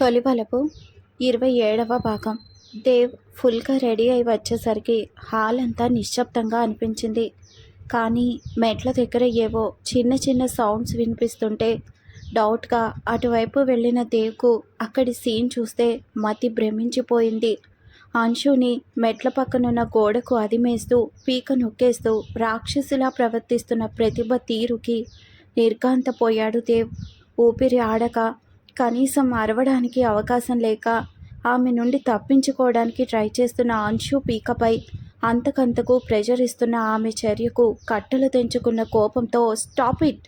తొలి బలపు ఇరవై ఏడవ భాగం. దేవ్ ఫుల్గా రెడీ అయి వచ్చేసరికి హాల్ అంతా నిశ్శబ్దంగా అనిపించింది. కానీ మెట్ల దగ్గర ఏవో చిన్న చిన్న సౌండ్స్ వినిపిస్తుంటే డౌట్గా అటువైపు వెళ్ళిన దేవ్కు అక్కడి సీన్ చూస్తే మతి భ్రమించిపోయింది. అంశుని మెట్ల పక్కనున్న గోడకు అదిమేస్తూ పీక నొక్కేస్తూ రాక్షసులా ప్రవర్తిస్తున్న ప్రతిభ తీరుకి నిర్గాంతపోయాడు దేవ్. ఊపిరి ఆడక కనీసం అరవడానికి అవకాశం లేక ఆమె నుండి తప్పించుకోవడానికి ట్రై చేస్తున్న అంశు పీకపై అంతకంతకు ప్రెజర్ ఇస్తున్న ఆమె చర్యకు కట్టలు తెంచుకున్న కోపంతో స్టాప్ ఇట్!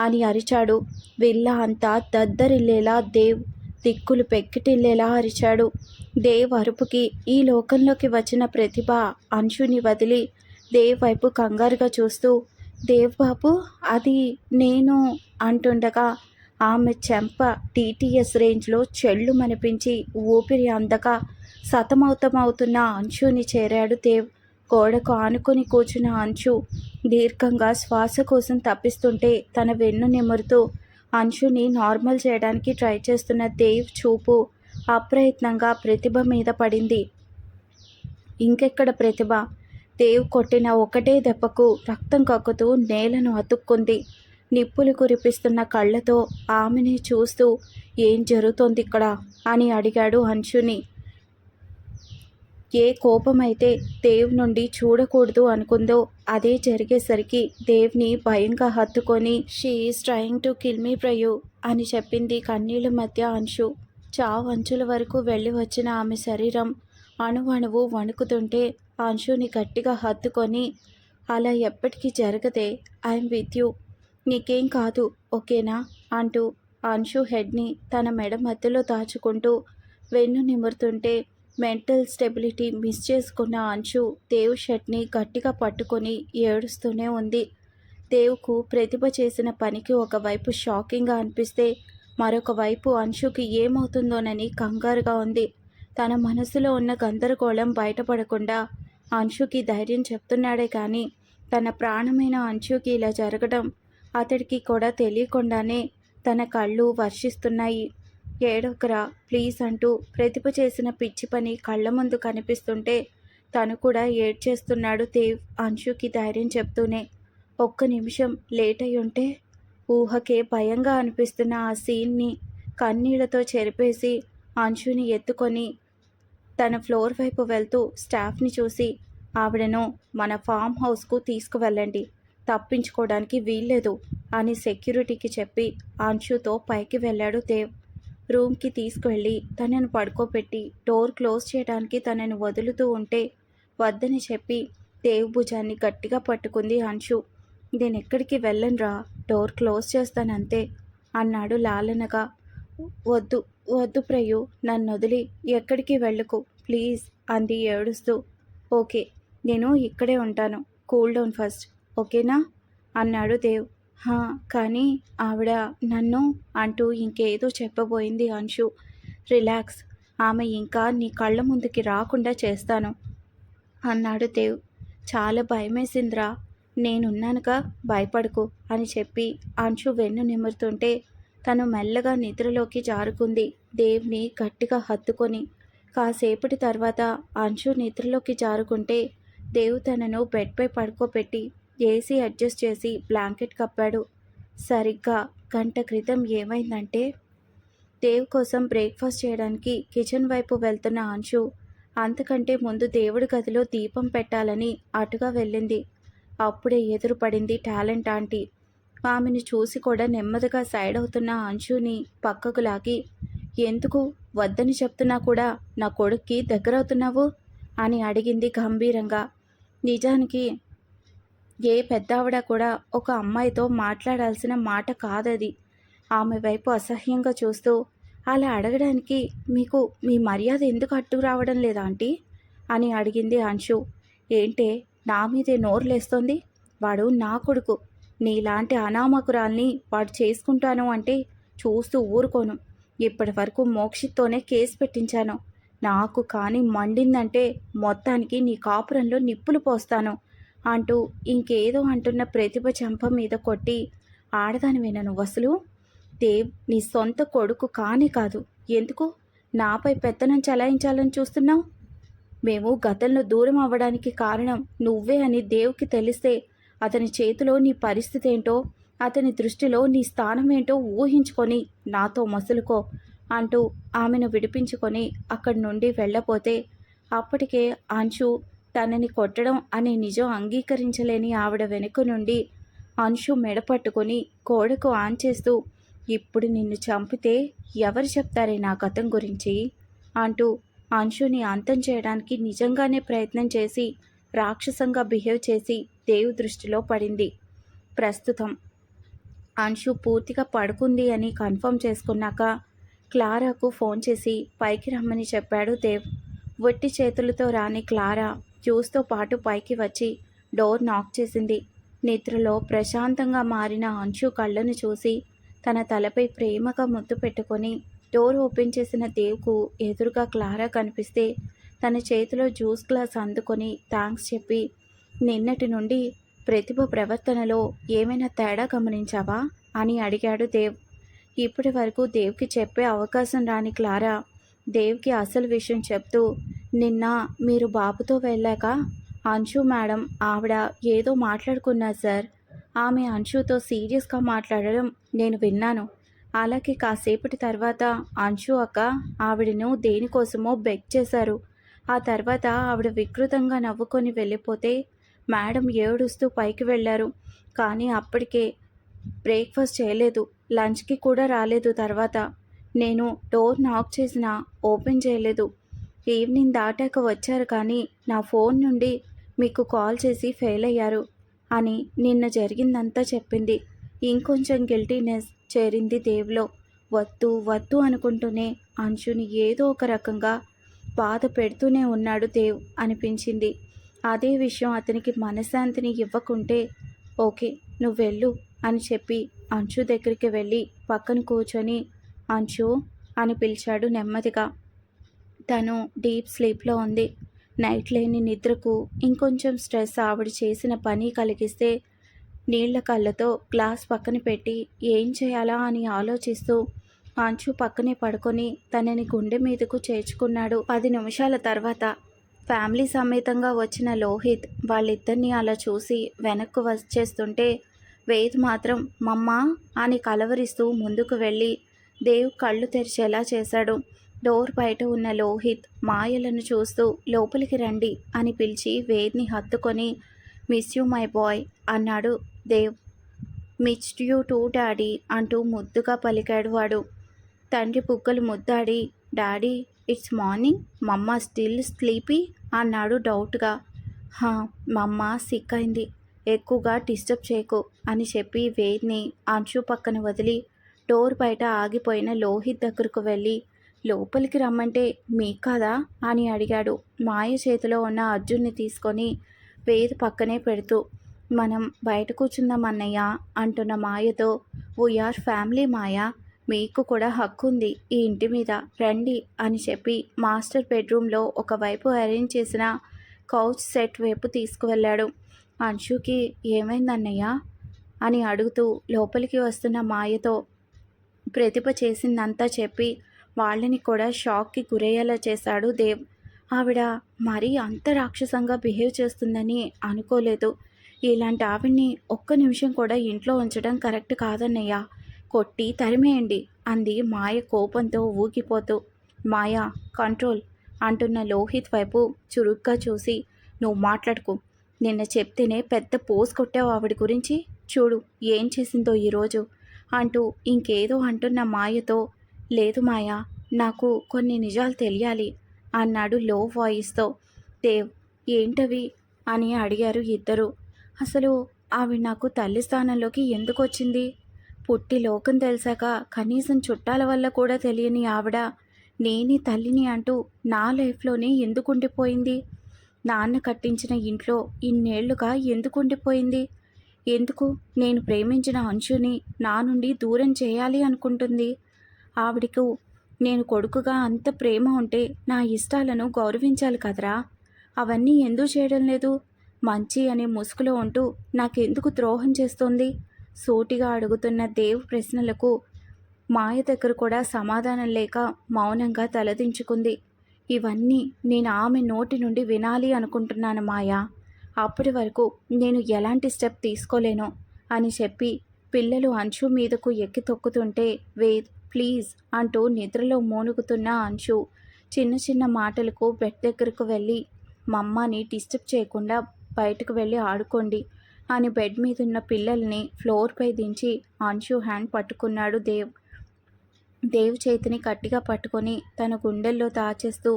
అని అరిచాడు. విల్ల అంతా దద్దరిల్లేలా దేవ్ దిక్కులు పెక్కిటిల్లేలా అరిచాడు. దేవ్ అరుపుకి ఈ లోకంలోకి వచ్చిన ప్రతిభ అంశుని వదిలి దేవ్ వైపు కంగారుగా చూస్తూ దేవ్ బాబు అది నేను అంటుండగా ఆమె చెంప టీటీఎస్ రేంజ్లో చెళ్ళు మనిపించి ఊపిరి అందక సతమౌతమవుతున్న అంశుని చేరాడు దేవ్. గోడకు ఆనుకొని కూర్చున్న అంశు దీర్ఘంగా శ్వాస కోసం తప్పిస్తుంటే తన వెన్ను నిమురుతూ అంశుని నార్మల్ చేయడానికి ట్రై చేస్తున్న దేవ్ చూపు అప్రయత్నంగా ప్రతిభ మీద పడింది. ఇంకెక్కడ ప్రతిభ? దేవ్ కొట్టిన ఒకటే దెబ్బకు రక్తం కక్కుతూ నేలను అతుక్కుంది. నిప్పులు కురిపిస్తున్న కళ్ళతో ఆమెని చూస్తూ ఏం జరుగుతోంది ఇక్కడ అని అడిగాడు అంశుని. ఏ కోపమైతే దేవ్ నుండి చూడకూడదు అనుకుందో అదే జరిగేసరికి దేవ్ని భయంగా హత్తుకొని she's trying to kill me ప్రయు అని చెప్పింది కన్నీళ్ళ మధ్య అంశు. చావు అంచుల వరకు వెళ్ళి వచ్చిన ఆమె శరీరం అణువణువు వణుకుతుంటే అంశుని గట్టిగా హత్తుకొని అలా ఎప్పటికీ జరగదే ఐఎమ్ విత్ యూ నీకేం కాదు ఓకేనా? అంటూ అంశు హెడ్ని తన మెడ మధ్యలో దాచుకుంటూ వెన్ను నిమురుతుంటే మెంటల్ స్టెబిలిటీ మిస్ చేసుకున్న అంశు దేవ్ షర్ట్ని గట్టిగా పట్టుకొని ఏడుస్తూనే ఉంది. దేవుకు ప్రతిభ చేసిన పనికి ఒకవైపు షాకింగ్గా అనిపిస్తే మరొక వైపు అంశుకి ఏమవుతుందోనని కంగారుగా ఉంది. తన మనసులో ఉన్న గందరగోళం బయటపడకుండా అంశుకి ధైర్యం చెప్తున్నాడే కానీ తన ప్రాణమైన అంశుకి ఇలా జరగడం అతడికి కూడా తెలియకుండానే తన కళ్ళు వర్షిస్తున్నాయి. ఏడొకరా ప్లీజ్ అంటూ ప్రతిభ చేసిన పిచ్చి పని కళ్ళ ముందు కనిపిస్తుంటే తను కూడా ఏడ్చేస్తున్నాడు దేవ్ అంశుకి ధైర్యం చెప్తూనే. ఒక్క నిమిషం లేట్ అయి ఉంటే ఊహకే భయంగా అనిపిస్తున్న ఆ సీన్ని కన్నీళ్ళతో చెరిపేసి అంశుని ఎత్తుకొని తన ఫ్లోర్ వైపు వెళ్తూ స్టాఫ్ని చూసి ఆవిడను మన ఫామ్ హౌస్కు తీసుకువెళ్ళండి. తప్పించుకోవడానికి వీల్లేదు అని సెక్యూరిటీకి చెప్పి అంశుతో పైకి వెళ్ళాడు దేవ్. రూమ్కి తీసుకువెళ్ళి తనను పడుకోబెట్టి డోర్ క్లోజ్ చేయడానికి తనను వదులుతూ ఉంటే వద్దని చెప్పి దేవ్ భుజాన్ని గట్టిగా పట్టుకుంది అంశు. నేను ఎక్కడికి వెళ్ళనురా డోర్ క్లోజ్ చేస్తానంతే అన్నాడు లాలనగా. వద్దు వద్దు ప్రయు నన్ను వదిలి ఎక్కడికి వెళ్ళకు ప్లీజ్ అంది ఏడుస్తూ. ఓకే నేను ఇక్కడే ఉంటాను కూల్ డౌన్ ఫస్ట్ ఓకేనా? అన్నాడు దేవ్. హా కానీ ఆవిడ నన్ను అంటూ ఇంకేదో చెప్పబోయింది అంశు. రిలాక్స్. ఆమె ఇంకా నీ కళ్ళ ముందుకి రాకుండా చేస్తాను అన్నాడు దేవ్. చాలా భయమేసిందిరా. నేనున్నానుగా భయపడకు అని చెప్పి అంశు వెన్ను నిమురుతుంటే తను మెల్లగా నిద్రలోకి జారుకుంది. దేవ్ని గట్టిగా హత్తుకొని కాసేపటి తర్వాత అంశు నిద్రలోకి జారుకుంటే దేవ్ తనను బెడ్పై పడుకోబెట్టి ఏసీ అడ్జస్ట్ చేసి బ్లాంకెట్ కప్పాడు. సరిగ్గా గంట క్రితం ఏమైందంటే దేవ్ కోసం బ్రేక్ఫాస్ట్ చేయడానికి కిచెన్ వైపు వెళ్తున్న అంశు అంతకంటే ముందు దేవుడి గదిలో దీపం పెట్టాలని అటుగా వెళ్ళింది. అప్పుడే ఎదురుపడింది టాలెంట్ ఆంటీ. ఆమెను చూసి కూడా నెమ్మదిగా సైడ్ అవుతున్న అంశుని పక్కకు లాగి ఎందుకు? వద్దని చెప్తున్నా కూడా నా కొడుక్కి దగ్గరవుతున్నావు? అని అడిగింది గంభీరంగా. నిజానికి ఏ పెద్దావిడ కూడా ఒక అమ్మాయితో మాట్లాడాల్సిన మాట కాదది. ఆమె వైపు అసహ్యంగా చూస్తూ అలా అడగడానికి మీకు మీ మర్యాద ఎందుకు అడ్డు రావడం లేదా ఆంటీ? అని అడిగింది అంశు. ఏంటే నా మీదే నోరు లేస్తోంది? వాడు నా కొడుకు. నీలాంటి అనామకురాల్ని వాడు చేసుకుంటాను అంటే చూస్తూ ఊరుకోను. ఇప్పటి వరకు మోక్షిత్తోనే కేసు పెట్టించాను. నాకు కానీ మండిందంటే మొత్తానికి నీ కాపురంలో నిప్పులు పోస్తాను. అంటూ ఇంకేదో అంటున్న ప్రతిభ చెంప మీద కొట్టి ఆడదానివేనా నువ్వు అసలు? దేవ్ నీ సొంత కొడుకు కానే కాదు. ఎందుకు? నాపై పెత్తనం చలాయించాలని చూస్తున్నావు? మేము గతంలో దూరం అవ్వడానికి కారణం నువ్వే అని దేవుకి తెలిస్తే అతని చేతిలో నీ పరిస్థితి ఏంటో అతని దృష్టిలో నీ స్థానం ఏంటో ఊహించుకొని నాతో మసులుకో అంటూ ఆమెను విడిపించుకొని అక్కడి నుండి వెళ్ళపోతే అప్పటికే అంశు తనని కొట్టడం అనే నిజం అంగీకరించలేని ఆవిడ వెనుక నుండి అంశు మెడపట్టుకొని కోడకు ఆన్ చేస్తూ ఇప్పుడు నిన్ను చంపితే ఎవరు చెప్తారే నా గతం గురించి? అంటూ అంశుని అంతం చేయడానికి నిజంగానే ప్రయత్నం చేసి రాక్షసంగా బిహేవ్ చేసి దేవు దృష్టిలో పడింది. ప్రస్తుతం అంశు పూర్తిగా పడుకుంది అని కన్ఫర్మ్ చేసుకున్నాక క్లారాకు ఫోన్ చేసి పైకి రమ్మని చెప్పాడు దేవ్. వట్టి చేతులతో రాని క్లారా జ్యూస్తో పాటు పైకి వచ్చి డోర్ నాక్ చేసింది. నిద్రలో ప్రశాంతంగా మారిన అంశు కళ్ళను చూసి తన తలపై ప్రేమగా ముద్దు పెట్టుకొని డోర్ ఓపెన్ చేసిన దేవ్కు ఎదురుగా క్లారా కనిపిస్తే తన చేతిలో జ్యూస్ గ్లాస్ అందుకొని థ్యాంక్స్ చెప్పి నిన్నటి నుండి ప్రతిభ ప్రవర్తనలో ఏమైనా తేడా గమనించావా? అని అడిగాడు దేవ్. ఇప్పటి వరకు దేవ్కి చెప్పే అవకాశం రాని క్లారా దేవ్కి అసలు విషయం చెప్తూ నిన్న మీరు బాబుతో వెళ్ళాక అంశు మేడం ఆవిడ ఏదో మాట్లాడుకున్నారు సార్. ఆమె అంశుతో సీరియస్గా మాట్లాడడం నేను విన్నాను. అలాగే కాసేపటి తర్వాత అంశు అక్క ఆవిడను దేనికోసమో బెగ్ చేశారు. ఆ తర్వాత ఆవిడ వికృతంగా నవ్వుకొని వెళ్ళిపోతే మేడం ఏడుస్తూ పైకి వెళ్ళారు. కానీ అప్పటికే బ్రేక్ఫాస్ట్ చేయలేదు. లంచ్కి కూడా రాలేదు తర్వాత. నేను డోర్ నాక్ చేసినా ఓపెన్ చేయలేదు. ఈవినింగ్ దాటాక వచ్చారు కానీ నా ఫోన్ నుండి మీకు కాల్ చేసి ఫెయిల్ అయ్యారు అని నిన్న జరిగిందంతా చెప్పింది. ఇంకొంచెం గిల్టీనెస్ చేరింది దేవులో. వద్దు వద్దు అనుకుంటూనే అంశుని ఏదో ఒక రకంగా బాధ పెడుతూనే ఉన్నాడు దేవ్ అనిపించింది. అదే విషయం అతనికి మనశ్శాంతిని ఇవ్వకుంటే ఓకే నువ్వు వెళ్ళు అని చెప్పి అంశు దగ్గరికి వెళ్ళి పక్కన కూర్చొని అంచు అని పిలిచాడు నెమ్మదిగా. తను డీప్ స్లీప్లో ఉంది. నైట్ లేని నిద్రకు ఇంకొంచెం స్ట్రెస్ ఆవిడ చేసిన పని కలిగిస్తే నీళ్ళ కళ్ళతో గ్లాస్ పక్కన పెట్టి ఏం చేయాలా అని ఆలోచిస్తూ అంచు పక్కనే పడుకొని తనని గుండె మీదకు చేర్చుకున్నాడు. పది నిమిషాల తర్వాత ఫ్యామిలీ సమేతంగా వచ్చిన లోహిత్ వాళ్ళిద్దరిని అలా చూసి వెనక్కు వచ్చేస్తుంటే వేద్ మాత్రం మమ్మా అని కలవరిస్తూ ముందుకు వెళ్ళి దేవ్ కళ్ళు తెరిచేలా చేశాడు. డోర్ బయట ఉన్న లోహిత్ మాయలను చూస్తూ లోపలికి రండి అని పిలిచి వేద్ని హత్తుకొని మిస్ యూ మై బాయ్ అన్నాడు Dev. Missed you too daddy అంటూ ముద్దుగా పలికాడు వాడు. తండ్రి పుగ్గలు ముద్దాడి daddy it's morning mama still sleepy అన్నాడు డౌట్గా. హా మమ్మ సిక్ అయింది ఎక్కువగా డిస్టర్బ్ చేయకు అని చెప్పి వేద్ని అంచు పక్కన వదిలి డోర్ బయట ఆగిపోయిన లోహిత్ దగ్గరకు వెళ్ళి లోపలికి రమ్మంటే మీ కదా? అని అడిగాడు. మాయ చేతిలో ఉన్న అర్జున్ని తీసుకొని వేద్ పక్కనే పెడుతూ మనం బయట కూర్చుందాం అన్నయ్య అంటున్న మాయతో వీఆర్ ఫ్యామిలీ మాయ. మీకు కూడా హక్కు ఉంది ఈ ఇంటి మీద. రండి అని చెప్పి మాస్టర్ బెడ్రూమ్లో ఒకవైపు అరేంజ్ చేసిన కౌచ్ సెట్ వైపు తీసుకువెళ్ళాడు. అంశుకి ఏమైందన్నయ్య? అని అడుగుతూ లోపలికి వస్తున్న మాయతో ప్రతిభ చేసిందంతా చెప్పి వాళ్ళని కూడా షాక్కి గురయ్యేలా చేశాడు దేవ్. ఆవిడ మరీ అంత రాక్షసంగా బిహేవ్ చేస్తుందని అనుకోలేదు. ఇలాంటి ఆవిడ్ని ఒక్క నిమిషం కూడా ఇంట్లో ఉంచడం కరెక్ట్ కాదన్నయ్యా. కొట్టి తరిమేయండి అంది మాయ కోపంతో ఊగిపోతూ. మాయ కంట్రోల్ అంటున్న లోహిత్ వైపు చురుగ్గా చూసి నువ్వు మాట్లాడుకో. నిన్న చెప్తేనే పెద్ద పోస్ కొట్టావు ఆవిడ గురించి. చూడు ఏం చేసిందో ఈరోజు. అంటూ ఇంకేదో అంటున్న మాయతో లేదు మాయ నాకు కొన్ని నిజాలు తెలియాలి అన్నాడు లో వాయిస్తో దేవ్ ఏంటవి? అని అడిగారు ఇద్దరు. అసలు ఆవిడ నాకు తల్లి స్థానంలోకి ఎందుకు వచ్చింది? పుట్టి లోకం తెలిసాక కనీసం చుట్టాల వల్ల కూడా తెలియని ఆవిడ నేనే తల్లిని అంటూ నా లైఫ్లోనే ఎందుకు ఉండిపోయింది నాన్న కట్టించిన ఇంట్లో ఇన్నేళ్ళుగా ఎందుకు ఉండిపోయింది ఎందుకు? నేను ప్రేమించిన అంశుని నా నుండి దూరం చేయాలి అనుకుంటుంది. ఆవిడకు నేను కొడుకుగా అంత ప్రేమ ఉంటే నా ఇష్టాలను గౌరవించాలి కదరా? అవన్నీ ఎందుకు చేయడం లేదు? మంచి అనే ముసుగులో ఉంటూ నాకెందుకు ద్రోహం చేస్తోంది? సూటిగా అడుగుతున్న దేవ్ ప్రశ్నలకు మాయ దగ్గర కూడా సమాధానం లేక మౌనంగా తలదించుకుంది. ఇవన్నీ నేను ఆమె నోటి నుండి వినాలి అనుకుంటున్నాను మాయా? అప్పటి వరకు నేను ఎలాంటి స్టెప్ తీసుకోలేను అని చెప్పి పిల్లలు అంచు మీదకు ఎక్కి తొక్కుతుంటే వేద్ ప్లీజ్ అంటూ నిద్రలో మూనుగుతున్న అంచు చిన్న చిన్న మాటలకు బెడ్ దగ్గరకు వెళ్ళి మమ్మని డిస్టర్బ్ చేయకుండా బయటకు వెళ్ళి ఆడుకోండి అని బెడ్ మీద ఉన్న పిల్లల్ని ఫ్లోర్పై దించి అంశు హ్యాండ్ పట్టుకున్నాడు దేవ్. దేవ్ చేతిని గట్టిగా పట్టుకొని తన గుండెల్లో దాచేస్తూ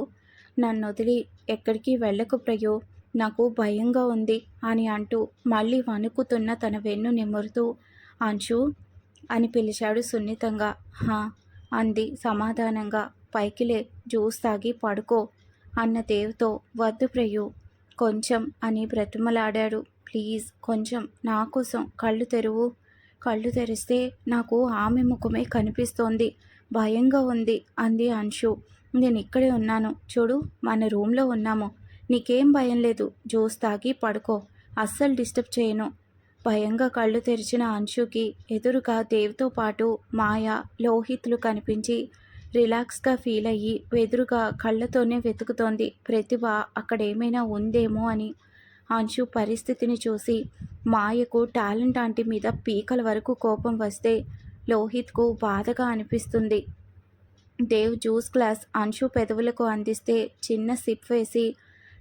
నన్ను వదిలి ఎక్కడికి వెళ్ళకు ప్రయో నాకు భయంగా ఉంది అని అంటూ మళ్ళీ వణుకుతున్న తన వెన్ను నిమురుతూ అంశు అని పిలిచాడు సున్నితంగా. హా అంది సమాధానంగా. పైకిలే జ్యూస్ తాగి పడుకో అన్న దేవ్తో వద్దు ప్రయు కొంచెం అని బ్రతిమలాడాడు. ప్లీజ్ కొంచెం నా కోసం కళ్ళు తెరువు. కళ్ళు తెరిస్తే నాకు ఆమె ముఖమే కనిపిస్తోంది. భయంగా ఉంది అంది అంశు. నేను ఇక్కడే ఉన్నాను. చూడు మన రూమ్లో ఉన్నాము. నీకేం భయం లేదు. జ్యూస్ తాగి పడుకో. అస్సలు డిస్టర్బ్ చేయను. భయంగా కళ్ళు తెరిచిన అంశుకి ఎదురుగా దేవ్తో పాటు మాయ లోహిత్లు కనిపించి రిలాక్స్గా ఫీల్ అయ్యి ఎదురుగా కళ్ళతోనే వెతుకుతోంది. ప్రతిభ అక్కడేమైనా ఉందేమో అని అంశు పరిస్థితిని చూసి మాయకు టాలెంట్ ఆంటీ మీద పీకల వరకు కోపం వస్తే లోహిత్కు బాధగా అనిపిస్తుంది. దేవ్ జ్యూస్ గ్లాస్ అంశు పెదవులకు అందిస్తే చిన్న సిప్ వేసి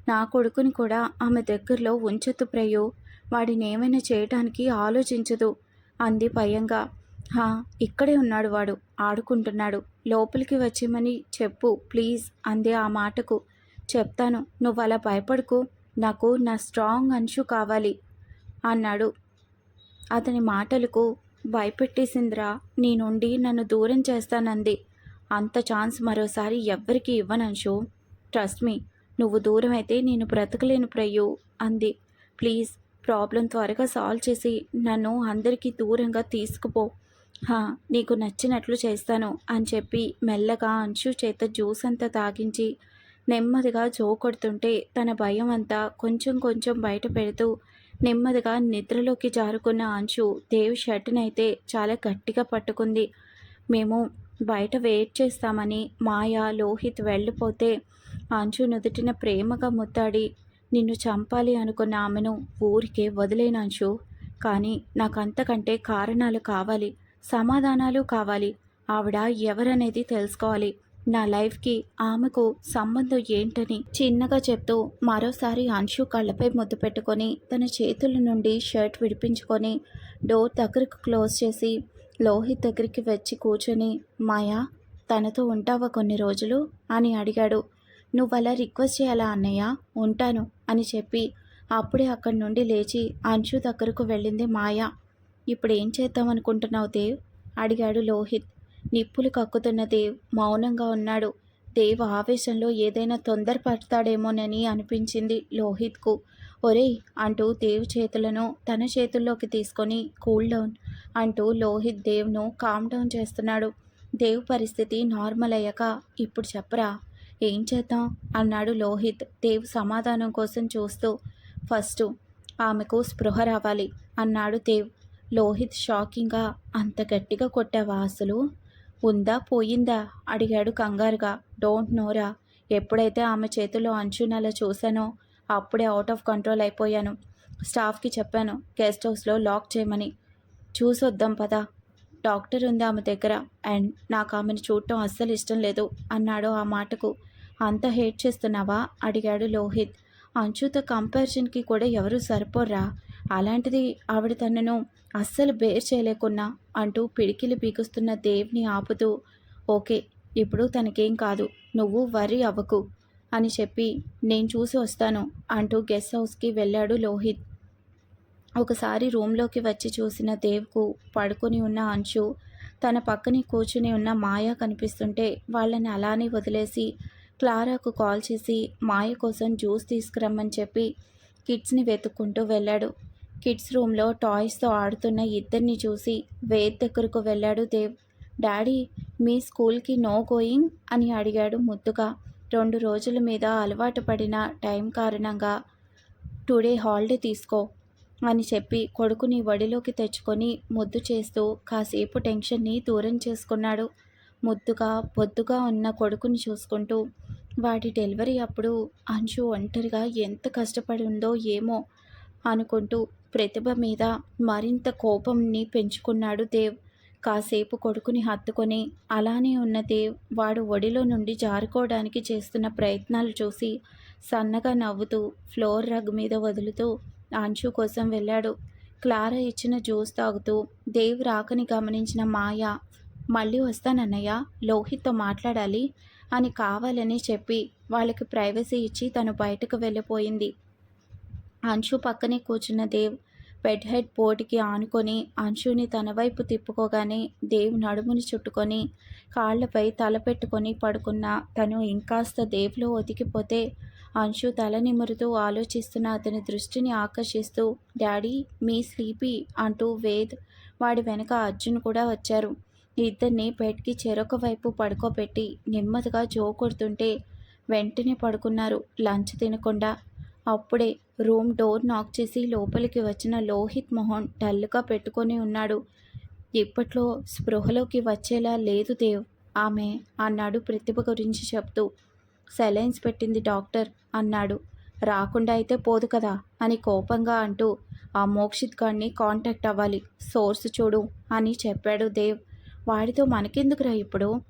నా కొడుకుని కూడా ఆమె దగ్గరలో ఉంచొద్దు ప్రయో. వాడిని ఏమైనా చేయటానికి ఆలోచించదు. అంది భయంగా. హా ఇక్కడే ఉన్నాడు వాడు ఆడుకుంటున్నాడు. లోపలికి వచ్చేమని చెప్పు ప్లీజ్ అంది ఆ మాటకు. చెప్తాను నువ్వు అలా భయపడుకు. నాకు నా స్ట్రాంగ్ అంశు కావాలి అన్నాడు. అతని మాటలకు భయపెట్టేసిందిరా నీ నుండి నన్ను దూరం చేస్తానంది. అంత ఛాన్స్ మరోసారి ఎవ్వరికి ఇవ్వనంశు ట్రస్ట్ మీ నువ్వు దూరం అయితే నేను బ్రతకలేను ప్రయు అంది. ప్లీజ్ ప్రాబ్లం త్వరగా సాల్వ్ చేసి నన్ను అందరికీ దూరంగా తీసుకుపో. హా నీకు నచ్చినట్లు చేస్తాను అని చెప్పి మెల్లగా అంచు చేత జ్యూస్ అంతా తాగించి నెమ్మదిగా జో కొడుతుంటే తన భయం అంతా కొంచెం కొంచెం బయట పెడుతూ నెమ్మదిగా నిద్రలోకి జారుకున్న అంచు దేవ్ షర్టునైతే చాలా గట్టిగా పట్టుకుంది. మేము బయట వెయిట్ చేస్తామని మాయా లోహిత్ వెళ్ళిపోతే అంచు నుదుటిన ప్రేమగా ముత్తాడి నిన్ను చంపాలి అనుకున్న ఆమెను ఊరికే వదిలేను కానీ నాకు అంతకంటే కారణాలు కావాలి సమాధానాలు కావాలి. ఆవిడ ఎవరనేది తెలుసుకోవాలి. నా లైఫ్కి ఆమెకు సంబంధం ఏంటని చిన్నగా చెప్తూ మరోసారి అంశు కళ్ళపై ముద్దు పెట్టుకొని తన చేతుల నుండి షర్ట్ విడిపించుకొని డోర్ దగ్గరకు క్లోజ్ చేసి లోహిత్ దగ్గరికి వచ్చి కూర్చొని మాయా తనతో ఉంటావా కొన్ని రోజులు? అని అడిగాడు. నువ్వు అలా రిక్వెస్ట్ చేయాలా అన్నయ్య? ఉంటాను అని చెప్పి అప్పుడే అక్కడి నుండి లేచి అంశు దగ్గరకు వెళ్ళింది మాయ. ఇప్పుడు ఏం చేద్దాం అనుకుంటున్నావు దేవ్? అడిగాడు లోహిత్. నిప్పులు కక్కుతున్న దేవ్ మౌనంగా ఉన్నాడు. దేవ్ ఆవేశంలో ఏదైనా తొందరపడతాడేమోనని అనిపించింది లోహిత్కు. ఒరేయ్ అంటూ దేవ్ చేతులను తన చేతుల్లోకి తీసుకొని కూల్ డౌన్ అంటూ లోహిత్ దేవ్ను కామ్ డౌన్ చేస్తున్నాడు. దేవ్ పరిస్థితి నార్మల్ అయ్యాక ఇప్పుడు చెప్పరా? ఏం చేద్దాం? అన్నాడు లోహిత్. దేవ్ సమాధానం కోసం చూస్తూ ఫస్ట్ ఆమెకు స్పృహ రావాలి అన్నాడు దేవ్. లోహిత్ షాకింగ్గా అంత గట్టిగా కొట్టావా అసలు? ఉందా? పోయిందా? అడిగాడు కంగారుగా. డోంట్ నోరా ఎప్పుడైతే ఆమె చేతిలో అంచునలా చూశానో అప్పుడే అవుట్ ఆఫ్ కంట్రోల్ అయిపోయాను. స్టాఫ్కి చెప్పాను గెస్ట్ హౌస్లో లాక్ చేయమని. చూసొద్దాం పదా. డాక్టర్ ఉంది ఆమె దగ్గర అండ్ నాకు ఆమెను చూడటం అస్సలు ఇష్టం లేదు అన్నాడు ఆ మాటకు. అంత హేట్ చేస్తున్నావా? అడిగాడు లోహిత్. అంచుతో కంపారిజన్కి కూడా ఎవరు సరిపోర్రా? అలాంటిది ఆవిడ తనను అస్సలు బేర్ చేయలేకున్నా అంటూ పిడికిలి పీకుస్తున్న దేవ్ని ఆపుతూ ఓకే ఇప్పుడు తనకేం కాదు నువ్వు వరి అవ్వకు అని చెప్పి నేను చూసి వస్తాను అంటూ గెస్ట్ హౌస్కి వెళ్ళాడు లోహిత్. ఒకసారి రూమ్లోకి వచ్చి చూసిన దేవ్కు పడుకొని ఉన్న అంశు తన పక్కనే కూర్చుని ఉన్న మాయ కనిపిస్తుంటే వాళ్ళని అలానే వదిలేసి క్లారాకు కాల్ చేసి మాయ కోసం జ్యూస్ తీసుకురమ్మని చెప్పి కిడ్స్ని వెతుక్కుంటూ వెళ్ళాడు. కిడ్స్ రూమ్లో టాయ్స్తో ఆడుతున్న ఇద్దరిని చూసి వేద్ దగ్గరకు వెళ్ళాడు దేవ్. డాడీ మీ స్కూల్కి నో గోయింగ్ అని అడిగాడు ముద్దుగా. రెండు రోజుల మీద అలవాటు పడిన టైం కారణంగా టుడే హాలిడే తీసుకో. అని చెప్పి కొడుకుని వడిలోకి తెచ్చుకొని ముద్దు చేస్తూ కాసేపు టెన్షన్ని దూరం చేసుకున్నాడు. ముద్దుగా పొద్దుగా ఉన్న కొడుకుని చూసుకుంటూ వాడి డెలివరీ అప్పుడు అంశు ఒంటరిగా ఎంత కష్టపడి ఉందో ఏమో అనుకుంటూ ప్రతిభ మీద మరింత కోపంని పెంచుకున్నాడు దేవ్. కాసేపు కొడుకుని హత్తుకొని అలానే ఉన్న దేవ్ వాడు ఒడిలో నుండి జారుకోవడానికి చేస్తున్న ప్రయత్నాలు చూసి సన్నగా నవ్వుతూ ఫ్లోర్ రగ్ మీద వదులుతూ అంశు కోసం వెళ్ళాడు. క్లారా ఇచ్చిన జ్యూస్ తాగుతూ దేవ్ రాకని గమనించిన మాయ మళ్ళీ వస్తానన్నయ్య లోహిత్తో మాట్లాడాలి అని కావాలని చెప్పి వాళ్ళకి ప్రైవసీ ఇచ్చి తను బయటకు వెళ్ళిపోయింది. అంశు పక్కనే కూర్చున్న దేవ్ బెడ్ హెడ్ బోర్డుకి ఆనుకొని అంశుని తన వైపు తిప్పుకోగానే దేవ్ నడుముని చుట్టుకొని కాళ్ళపై తల పెట్టుకొని పడుకున్న తను ఇంకాస్త దేవ్లో ఒతికిపోతే అంశు తల నిమురుతూ ఆలోచిస్తున్న అతని దృష్టిని ఆకర్షిస్తూ డాడీ మీ స్లీపీ అంటూ వేద్ వాడి వెనక అర్జున్ కూడా వచ్చారు. ఇద్దరిని బెడ్కి చెరొక వైపు పడుకోబెట్టి నెమ్మదిగా జో కొడుతుంటే వెంటనే పడుకున్నారు లంచ్ తినకుండా. అప్పుడే రూమ్ డోర్ నాక్ చేసి లోపలికి వచ్చిన లోహిత్ మోహన్ డల్గా పెట్టుకొని ఉన్నాడు. ఇప్పట్లో స్పృహలోకి వచ్చేలా లేదు దేవ్ ఆమె అన్నాడు ప్రతిభ గురించి చెప్తూ. సెలైన్స్ పెట్టింది డాక్టర్. అన్నాడు. రాకుండా అయితే పోదు కదా అని కోపంగా అంటూ ఆ మోక్షిత్ గాడిని కాంటాక్ట్ అవ్వాలి. సోర్స్ చూడు అని చెప్పాడు దేవ్. వాడితో మనకెందుకురా ఇప్పుడు?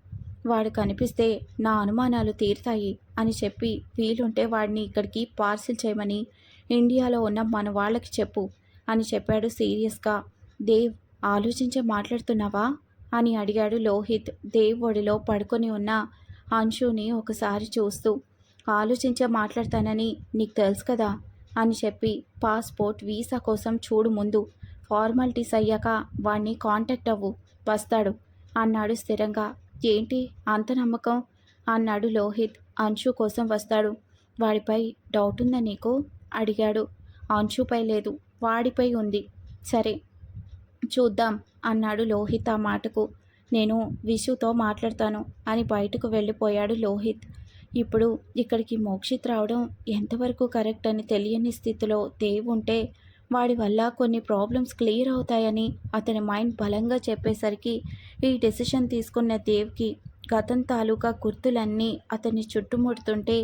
వాడు కనిపిస్తే నా అనుమానాలు తీరుతాయి అని చెప్పి వీలుంటే వాడిని ఇక్కడికి పార్సిల్ చేయమని ఇండియాలో ఉన్న మన వాళ్ళకి చెప్పు అని చెప్పాడు సీరియస్గా. దేవ్ ఆలోచించే మాట్లాడుతున్నావా? అని అడిగాడు లోహిత్. దేవ్ ఒడిలో పడుకొని ఉన్న అంశుని ఒకసారి చూస్తూ ఆలోచించే మాట్లాడతానని నీకు తెలుసు కదా అని చెప్పి పాస్పోర్ట్ వీసా కోసం చూడు ముందు. ఫార్మాలిటీస్ అయ్యాక వాణ్ణి కాంటాక్ట్ అవ్వు వస్తాడు. అన్నాడు స్థిరంగా. ఏంటి? అంత నమ్మకం? అన్నాడు లోహిత్. అంశు కోసం వస్తాడు. వాడిపై డౌట్ ఉందా నీకు? అడిగాడు. అంశుపై లేదు వాడిపై ఉంది. సరే చూద్దాం అన్నాడు లోహిత్ ఆ మాటకు. నేను విషుతో మాట్లాడతాను అని బయటకు వెళ్ళిపోయాడు లోహిత్. ఇప్పుడు ఇక్కడికి మోక్షిత్ రావడం ఎంతవరకు కరెక్ట్ అని తెలియని స్థితిలో దేవ్ ఉంటే వాడి వల్ల కొన్ని ప్రాబ్లమ్స్ క్లియర్ అవుతాయని అతని మైండ్ బలంగా చెప్పేసరికి ఈ డెసిషన్ తీసుకున్న దేవ్కి గతం తాలూకా గుర్తులన్నీ అతన్ని చుట్టుముడుతుంటే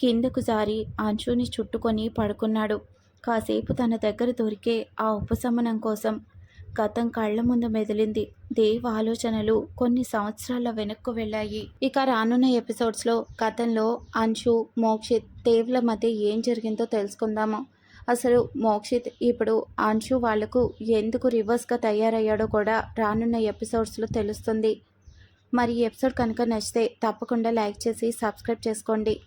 కిందకు జారి అంచుని చుట్టుకొని పడుకున్నాడు. కాసేపు తన దగ్గర దొరికే ఆ ఉపశమనం కోసం గతం కళ్ళ ముందు మెదిలింది. దేవ్ ఆలోచనలు కొన్ని సంవత్సరాల వెనక్కు వెళ్ళాయి. ఇక రానున్న ఎపిసోడ్స్లో గతంలో అంశు మోక్షిత్ దేవ్ల మధ్య ఏం జరిగిందో తెలుసుకుందాము. అసలు మోక్షిత్ ఇప్పుడు అంశు వాళ్ళకు ఎందుకు రివర్స్గా తయారయ్యాడో కూడా రానున్న ఎపిసోడ్స్లో తెలుస్తుంది. మరి ఎపిసోడ్ కనుక నచ్చితే తప్పకుండా లైక్ చేసి సబ్స్క్రైబ్ చేసుకోండి.